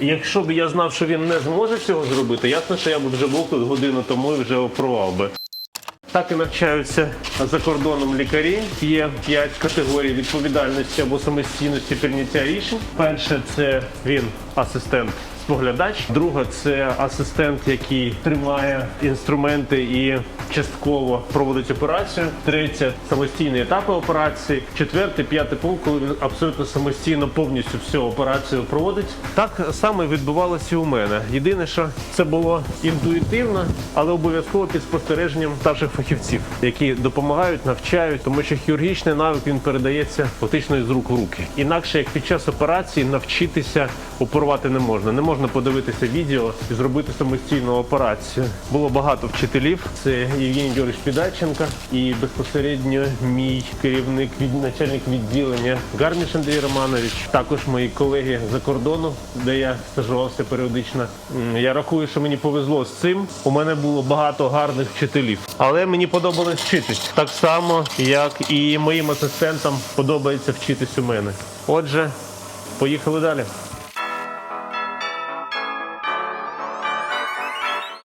Якщо б я знав, що він не зможе цього зробити, ясно, що я б вже був тут годину тому і вже оперував би. Так і навчаються за кордоном лікарі. Є п'ять категорій відповідальності або самостійності прийняття рішень. Перше це він асистент. Споглядач, друга це асистент, який тримає інструменти і частково проводить операцію. Третє самостійні етапи операції. Четвертий, п'ятий пункт, коли він абсолютно самостійно повністю всю операцію проводить. Так саме відбувалося і у мене. Єдине, що це було інтуїтивно, але обов'язково під спостереженням старших фахівців, які допомагають, навчають, тому що хірургічний навик він передається фактично із рук в руки. Інакше як під час операції навчитися оперувати не можна. Не можна подивитися відео і зробити самостійну операцію. Було багато вчителів. Це Євгеній Георгійович Підаченко і безпосередньо мій керівник від начальник відділення Гарміш Андрій Романович. Також мої колеги за кордону, де я стажувався періодично. Я рахую, що мені повезло з цим. У мене було багато гарних вчителів, але мені подобалось вчитись так само, як і моїм асистентам подобається вчитись у мене. Отже, поїхали далі.